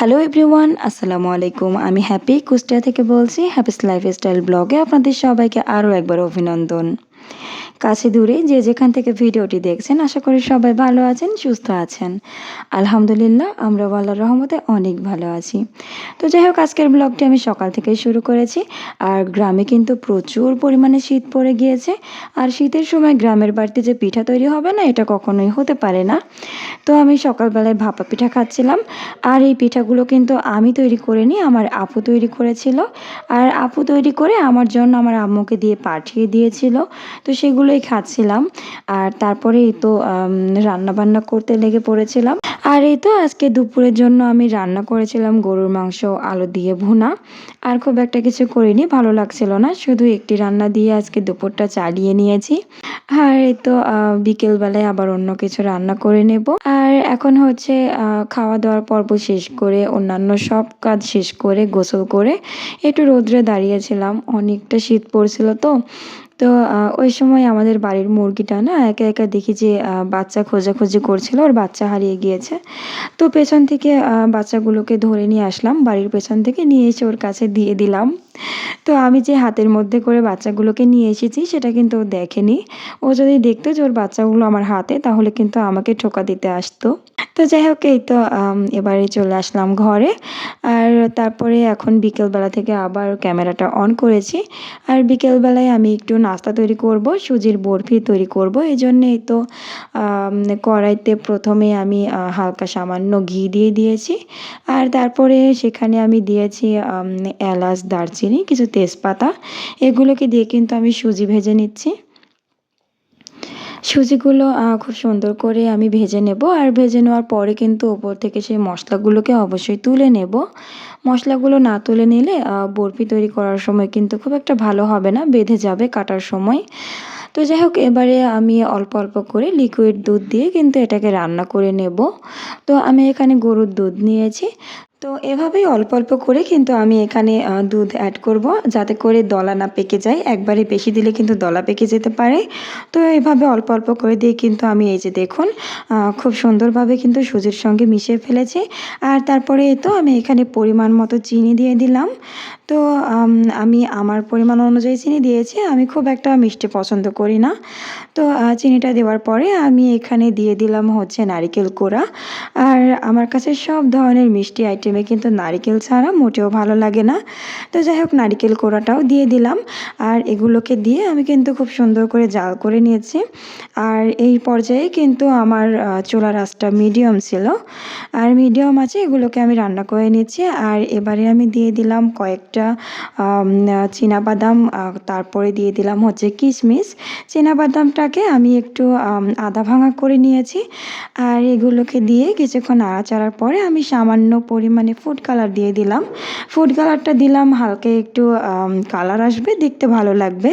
Hello everyone, আসসালামু আলাইকুম। আমি হ্যাপি কুষ্টিয়া থেকে বলছি হ্যাপিস লাইফস্টাইল ব্লগে আপনাদের সবাইকে আরও একবার অভিনন্দন। কাছে দূরে যে যেখান থেকে ভিডিওটি দেখছেন, আশা করি সবাই ভালো আছেন, সুস্থ আছেন। আলহামদুলিল্লাহ, আমরা আল্লাহর রহমতে অনেক ভালো আছি। তো যাই হোক, আজকের ব্লগটি আমি সকাল থেকেই শুরু করেছি। আর গ্রামে কিন্তু প্রচুর পরিমাণে শীত পড়ে গিয়েছে। আর শীতের সময় গ্রামের বাড়িতে যে পিঠা তৈরি হবে না, এটা কখনোই হতে পারে না। তো আমি সকালবেলায় ভাপা পিঠা খাচ্ছিলাম। আর এই পিঠাগুলো কিন্তু আমি তৈরি করিনি, আমার আপু তৈরি করেছিল। আর আপু তৈরি করে আমার জন্য আমার আম্মুকে দিয়ে পাঠিয়ে দিয়েছিল। তো সেগুলোই খাচ্ছিলাম। আর তারপরে এই তো রান্না বান্না করতে লেগে পড়েছিলাম। আর এই তো আজকে দুপুরের জন্য আমি রান্না করেছিলাম গরুর মাংস, আলু দিয়ে ভুনা। আর খুব একটা কিছু করিনি, ভালো লাগছিল না। শুধু একটি রান্না দিয়ে আজকে দুপুরটা চালিয়ে নিয়েছি। আর এই তো বিকেলবেলায় আবার অন্য কিছু রান্না করে নেব। আর এখন হচ্ছে খাওয়া দাওয়ার পর্ব শেষ করে, অন্যান্য সব কাজ শেষ করে, গোসল করে একটু রোদ্রে দাঁড়িয়েছিলাম। অনেকটা শীত পড়ছিল তো তো ওই সময় আমাদের বাড়ির মুরগিটা না একা একা দেখি যে বাচ্চা খোঁজাখুঁজি করছিল, ওর বাচ্চা হারিয়ে গিয়েছে। তো পেছন থেকে বাচ্চাগুলোকে ধরে নিয়ে আসলাম, বাড়ির পেছন থেকে নিয়ে এসে ওর কাছে দিয়ে দিলাম। তো আমি যে হাতের মধ্যে করে বাচ্চাগুলোকে নিয়ে এসেছি, সেটা কিন্তু ও দেখেনি। ও যদি দেখতো যে ওর বাচ্চাগুলো আমার হাতে, তাহলে কিন্তু আমাকে ঠোকা দিতে আসতো। তো যাই হোক, এই তো এবারে চলে আসলাম ঘরে। আর তারপরে এখন বিকেলবেলা থেকে আবার ক্যামেরাটা অন করেছি। আর বিকেলবেলায় আমি একটু নাস্তা তৈরি করব, সুজির বরফি তৈরি করব। এই জন্যেই তো কড়াইতে প্রথমে আমি হালকা সামান্য ঘি দিয়ে দিয়েছি। আর তারপরে সেখানে আমি দিয়েছি এলাচ, দারচিনি, কিছু তেজপাতা। এগুলোকে দিয়ে কিন্তু আমি সুজি ভেজে নিচ্ছি। সুজিগুলো খুব সুন্দর করে আমি ভেজে নেব। আর ভেজে নেওয়ার পরে কিন্তু ওপর থেকে সেই মশলাগুলোকে অবশ্যই তুলে নেব। মশলাগুলো না তুলে নিলে বরফি তৈরি করার সময় কিন্তু খুব একটা ভালো হবে না, বেঁধে যাবে কাটার সময়। তো যাই হোক, এবারে আমি অল্প অল্প করে লিকুইড দুধ দিয়ে কিন্তু এটাকে রান্না করে নেব। তো আমি এখানে গরুর দুধ নিয়েছি। তো এভাবেই অল্প অল্প করে কিন্তু আমি এখানে দুধ অ্যাড করব যাতে করে দলা না পেকে যায়। একবারে বেশি দিলে কিন্তু দলা পেকে যেতে পারে। তো এভাবে অল্প অল্প করে দিয়ে কিন্তু আমি এই যে দেখুন খুব সুন্দরভাবে কিন্তু সুজির সঙ্গে মিশিয়ে ফেলেছি। আর তারপরে তো আমি এখানে পরিমাণ মতো চিনি দিয়ে দিলাম। তো, আমি আমার পরিমাণ অনুযায়ী চিনি দিয়েছি। আমি খুব একটা মিষ্টি পছন্দ করি না। তো চিনিটা দেওয়ার পরে আমি এখানে দিয়ে দিলাম হচ্ছে নারিকেল কোড়া আর আমার কাছে সব ধরনের মিষ্টি আইটেমে কিন্তু নারিকেল ছাড়া মোটেও ভালো লাগে না। তো যাই হোক, নারিকেল কোড়াটাও দিয়ে দিলাম। আর এগুলোকে দিয়ে আমি কিন্তু খুব সুন্দর করে জাল করে নিয়েছি। আর এই পর্যায়ে কিন্তু আমার চোলা রাসটা মিডিয়াম ছিল। আর মিডিয়াম আছে, এগুলোকে আমি রান্না করে নিচ্ছি আর এবারে আমি দিয়ে দিলাম কয়েকটা বাদাম তারপরে দিয়ে দিলাম হচ্ছে কিশমিশ। বাদামটাকে আমি একটু আদা ভাঙা করে নিয়েছি। আর এগুলোকে দিয়ে কিছুক্ষণ নাড়াচাড়ার পরে আমি সামান্য পরিমাণে ফুড কালার দিয়ে দিলাম। ফুড কালারটা দিলাম, হালকা একটু কালার আসবে, দেখতে ভালো লাগবে।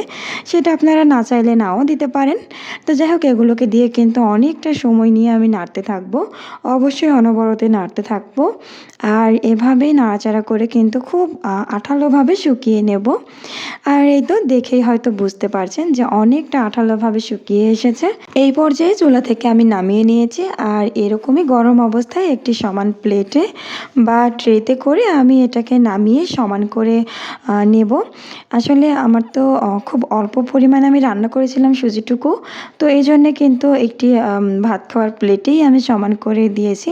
সেটা আপনারা না চাইলে নাও দিতে পারেন। তো যাই হোক, এগুলোকে দিয়ে কিন্তু অনেকটা সময় নিয়ে আমি নাড়তে থাকব। অবশ্যই অনবরতে নাড়তে থাকব। আর এভাবেই নাড়াচাড়া করে কিন্তু খুব আঠালোভাবে শুকিয়ে নেব। আর এই তো দেখেই হয়তো বুঝতে পারছেন যে অনেকটা আঠালোভাবে শুকিয়ে এসেছে। এই পর্যায়ে চুলা থেকে আমি নামিয়ে নিয়েছি। আর এরকমই গরম অবস্থায় একটি সমান প্লেটে বা ট্রেতে করে আমি এটাকে নামিয়ে সমান করে নেব। আসলে আমার তো খুব অল্প পরিমাণে আমি রান্না করেছিলাম সুজিটুকু। তো এই জন্যে কিন্তু একটি ভাত খাওয়ার প্লেটেই আমি সমান করে দিয়েছি।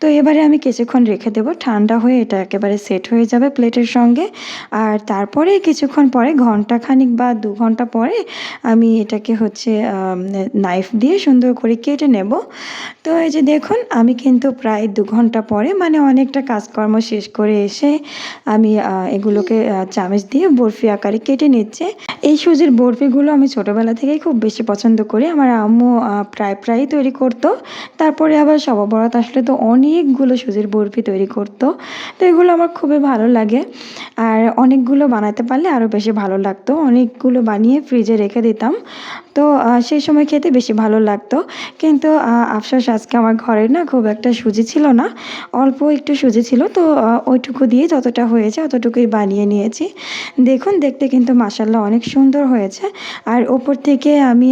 তো এবারে আমি কিছুক্ষণ রেখে দেবো। ঠান্ডা হয়ে এটা একেবারে সেট হয়ে যাবে প্লেটের সঙ্গে। আর তারপরে কিছুক্ষণ পরে ঘণ্টা খানিক বা দু ঘণ্টা পরে আমি এটাকে হচ্ছে নাইফ দিয়ে সুন্দর করে কেটে নেব। তো এই যে দেখুন, আমি কিন্তু প্রায় দু ঘণ্টা পরে মানে অনেকটা কাজকর্ম শেষ করে এসে আমি এগুলোকে চামচ দিয়ে বরফি আকারে কেটে নিচ্ছে। এই সুজির বরফিগুলো আমি ছোটোবেলা থেকেই খুব বেশি পছন্দ করি। আমার আম্মু প্রায় প্রায়ই তৈরি করতো। তারপরে আবার সবাবরাত আসলে তো অনেকগুলো সুজির বরফি তৈরি করতো। তো এগুলো আমার খুবই ভালো লাগে। আর অনেকগুলো বানাতে পারলে আরও বেশি ভালো লাগতো। অনেকগুলো বানিয়ে ফ্রিজে রেখে দিতাম। তো সেই সময় খেতে বেশি ভালো লাগতো। কিন্তু আফসোস আজকে আমার ঘরে না খুব একটা সুজি ছিল না। অল্প একটু সুজি ছিল, তো ওইটুকু দিয়ে যতটা হয়েছে অতটুকুই বানিয়ে নিয়েছি। দেখুন, দেখতে কিন্তু মাসাল্লাহ অনেক সুন্দর হয়েছে। আর ওপর থেকে আমি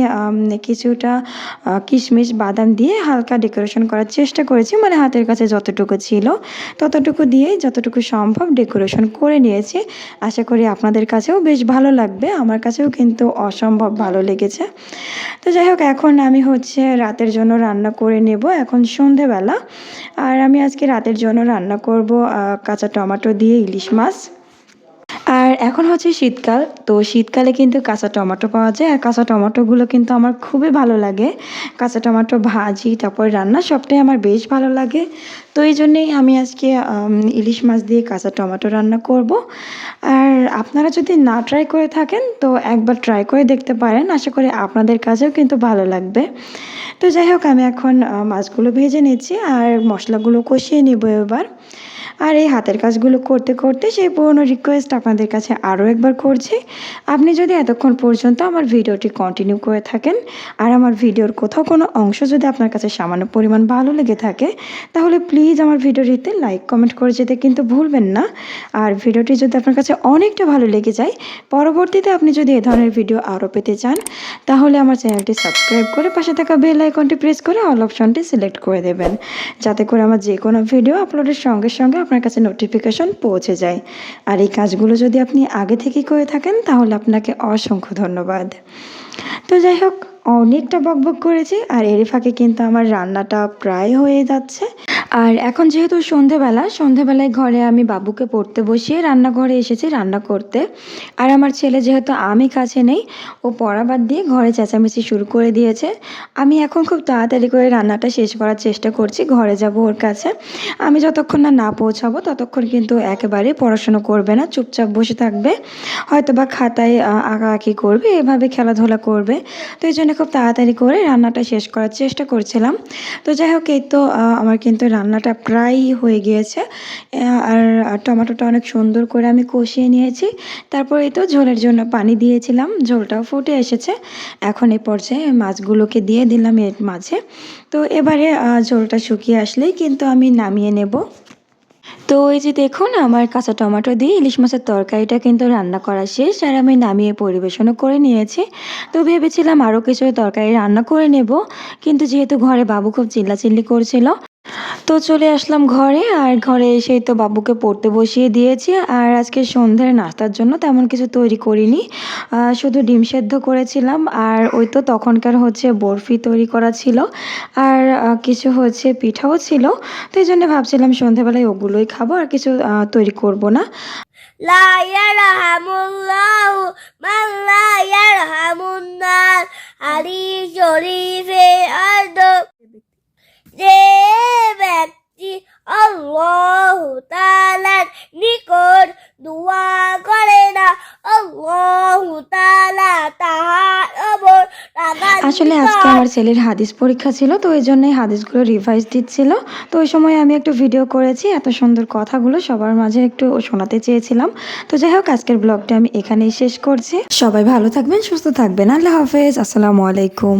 কিছুটা কিশমিশ, বাদাম দিয়ে হালকা ডেকোরেশন করার চেষ্টা করেছি। মানে হাতের কাছে যতটুকু ছিল, ততটুকু দিয়েই যতটুকু সম্ভব ডেকোরেশন করে নিয়েছি। আশা করি আপনাদের কাছেও বেশ ভালো লাগবে। আমার কাছেও কিন্তু অসম্ভব ভালো লেগেছে। তো যাই হোক, এখন আমি হচ্ছে রাতের জন্য রান্না করে নেব। এখন সন্ধেবেলা। আর আমি আজকে রাতের জন্য রান্না করব কাঁচা টমেটো দিয়ে ইলিশ মাছ। এখন হচ্ছে শীতকাল, তো শীতকালে কিন্তু কাঁচা টমেটো পাওয়া যায়। আর কাঁচা টমেটোগুলো কিন্তু আমার খুবই ভালো লাগে। কাঁচা টমেটো ভাজি, তারপর রান্না সবটাই আমার বেশ ভালো লাগে। তো এই জন্যেই আমি আজকে ইলিশ মাছ দিয়ে কাঁচা টমেটো রান্না করব। আর আপনারা যদি না ট্রাই করে থাকেন, তো একবার ট্রাই করে দেখতে পারেন। আশা করি আপনাদের কাছেও কিন্তু ভালো লাগবে। তো যাই হোক, আমি এখন মাছগুলো ভেজে নিচ্ছি। আর মশলাগুলো কষিয়ে নিব এবার। আর এই হাতের কাজগুলো করতে করতে সেই পুরনো রিকোয়েস্ট আপনাদের কাছে আরও একবার করছি। আপনি যদি এতক্ষণ পর্যন্ত আমার ভিডিওটি কন্টিনিউ করে থাকেন আর আমার ভিডিওর কোথাও কোনো অংশ যদি আপনার কাছে সামান্য পরিমাণ ভালো লেগে থাকে, তাহলে প্লিজ আমার ভিডিওটিতে লাইক কমেন্ট করে যেতে কিন্তু ভুলবেন না। আর ভিডিওটি যদি আপনার কাছে অনেকটা ভালো লেগে যায়, পরবর্তীতে আপনি যদি এ ধরনের ভিডিও আরও পেতে চান, তাহলে আমার চ্যানেলটি সাবস্ক্রাইব করে পাশে থাকা বেল আইকনটি প্রেস করে অল অপশনটি সিলেক্ট করে দেবেন। যাতে করে আমার যে কোনো ভিডিও আপলোডের সঙ্গে সঙ্গে আপনার কাছে নোটিফিকেশন পৌঁছে যায়। আর এই কাজগুলো যদি আপনি আগে থেকেই করে থাকেন, তাহলে আপনাকে অসংখ্য ধন্যবাদ। তো যাই হোক, অনেকটা বকবক করেছি, আর এর ফাঁকে কিন্তু আমার রান্নাটা প্রায় হয়ে যাচ্ছে। আর এখন যেহেতু সন্ধেবেলা, সন্ধেবেলায় ঘরে আমি বাবুকে পড়তে বসিয়ে রান্নাঘরে এসেছি রান্না করতে। আর আমার ছেলে যেহেতু আমি কাছে নেই, ও পড়া বাদ দিয়ে ঘরে চেঁচামেচি শুরু করে দিয়েছে। আমি এখন খুব তাড়াতাড়ি করে রান্নাটা শেষ করার চেষ্টা করছি, ঘরে যাব ওর কাছে। আমি যতক্ষণ না না পৌঁছাবো, ততক্ষণ কিন্তু একেবারে পড়াশুনো করবে না, চুপচাপ বসে থাকবে। হয়তো বা খাতায় আঁকাআঁকি করবে, এভাবে খেলাধুলা করবে। তো এই জন্য খুব তাড়াতাড়ি করে রান্নাটা শেষ করার চেষ্টা করছিলাম। তো যাই হোক, এই তো আমার কিন্তু রান্নাটা প্রায় হয়ে গিয়েছে। আর টমেটোটা অনেক সুন্দর করে আমি কষিয়ে নিয়েছি। তারপর এই তো ঝোলের জন্য পানি দিয়েছিলাম, ঝোলটাও ফুটে এসেছে। এখন এই পর্যায়ে মাছগুলোকে দিয়ে দিলাম এর মাঝে। তো এবারে ঝোলটা শুকিয়ে আসলেই কিন্তু আমি নামিয়ে নেব। তো এই যে দেখুন, আমার কাঁচা টমেটো দিয়ে ইলিশ মাছের তরকারিটা কিন্তু রান্না করা শেষ আর আমি নামিয়ে পরিবেশনও করে নিয়েছি। তো ভেবেছিলাম আরও কিছু তরকারি রান্না করে নেব, কিন্তু যেহেতু ঘরে বাবু খুব চিল্লাচিল্লি করছিল তো চলে আসলাম ঘরে, আর ঘরে এসেই তো বাবুকে পড়তে বসিয়ে দিয়েছি, আর আজকে সন্ধ্যের নাস্তার জন্য তেমন কিছু তৈরি করিনি। শুধু ডিম সেদ্ধ করেছিলাম, আর ওই তো তখনকার হচ্ছে বরফি তৈরি করা ছিল, আর কিছু হচ্ছে পিঠাও ছিল। তো এই জন্য ভাবছিলাম সন্ধ্যেবেলায় ওগুলোই খাব, আর কিছু তৈরি করব না। লা ব্যক্তি আল্লাহ তাআলার নিকট দোয়া করে না। আল্লাহ তাআলা তাহার আসলে আজকে আমার ছেলের হাদিস পরীক্ষা ছিল, তো ওই জন্যই হাদিসগুলো রিভাইজ দিচ্ছিল। তো ওই সময় আমি একটু ভিডিও করেছি, এত সুন্দর কথাগুলো সবার মাঝে একটু শোনাতে চেয়েছিলাম। তো যাই হোক, আজকের ব্লগটা আমি এখানেই শেষ করছি। সবাই ভালো থাকবেন, সুস্থ থাকবেন। আল্লাহ হাফেজ, আসসালামু আলাইকুম।